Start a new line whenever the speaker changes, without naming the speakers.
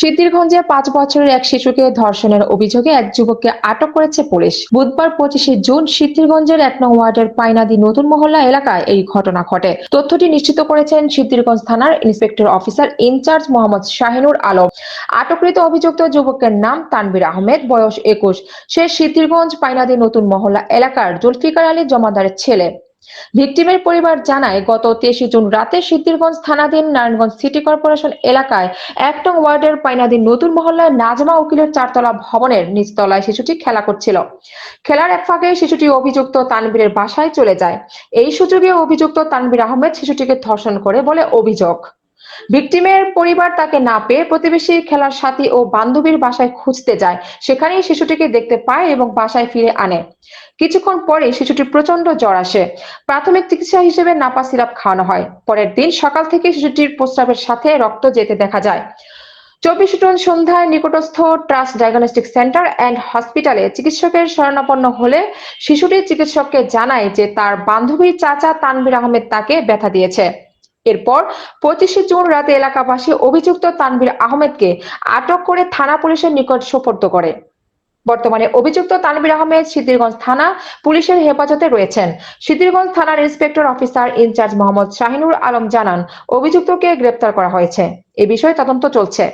সিদ্ধিরগঞ্জে পাঁচ বছরের এক শিশুকে ধর্ষণের অভিযোগে এক যুবককে আটক করেছে পুলিশ। বুধবার পঁচিশে জুন সিদ্ধিরগঞ্জের এক নং ওয়ার্ডের পাইনাদি নতুন মহল্লা এলাকায় এই ঘটনা ঘটে। তথ্যটি নিশ্চিত করেছেন সিদ্ধিরগঞ্জ থানার inspector officer in charge Mohammad Shahinur Alam. আটককৃত অভিযুক্ত যুবকের নাম তানবির আহমেদ, বয়স একুশ। সে সিদ্ধিরগঞ্জ পাইনাদি নতুন মহল্লা এলাকার জুলফিকার আলী জমাদারের ছেলে। ভিকটিমের পরিবার জানায়, গত তেইশে জুন রাতে সিদ্ধিরগঞ্জ থানাধীন নারায়ণগঞ্জ সিটি কর্পোরেশন এলাকায় একটং ওয়ার্ডের পাইনাদিন নতুন মহল্লায় নাজমা উকিলের চারতলা ভবনের নিচতলায় শিশুটি খেলা করছিল। খেলার এক ফাঁকে শিশুটি অভিযুক্ত তানবীরের বাসায় চলে যায়। এই সুযোগে অভিযুক্ত তানবীর আহমেদ শিশুটিকে ধর্ষণ করে বলে অভিযোগ। ভিকটিমের পরিবার তাকে না পেয়ে প্রতিবেশী খেলার সাথী ও বান্ধবীর বাসায় খুঁজতে যায়। সেখানেই শিশুটিকে দেখতে পায় এবং বাসায় ফিরে আনে। কিছুক্ষণ পরে শিশুটি প্রচণ্ড জ্বর আসে। প্রাথমিক চিকিৎসা হিসেবে নাপা সিরাপ খাওয়ানো হয়। পরের দিন সকাল থেকে শিশুটির প্রস্রাবের সাথে রক্ত যেতে দেখা যায়। চব্বিশ টন সন্ধ্যায় নিকটস্থ ট্রাস্ট ডায়াগনস্টিক সেন্টার অ্যান্ড হসপিটালে চিকিৎসকের শরণাপন্ন হলে শিশুটি চিকিৎসককে জানায় যে তার বান্ধবীর চাচা তানভীর আহমেদ তাকে ব্যথা দিয়েছে। এরপর পঁচিশে জুন রাতে এলাকাবাসী অভিযুক্ত তানভীর আহমেদকে আটক করে থানা পুলিশের নিকট সোপর্দ করে। বর্তমানে অভিযুক্ত তানবির আহমেদ সিদ্ধিরগঞ্জ থানা পুলিশের হেফাজতে রয়েছেন। সিদ্ধিরগঞ্জ থানার inspector officer in charge Mohammad Shahinur Alam জানান, অভিযুক্তকে গ্রেপ্তার করা হয়েছে। এ বিষয়ে তদন্ত চলছে।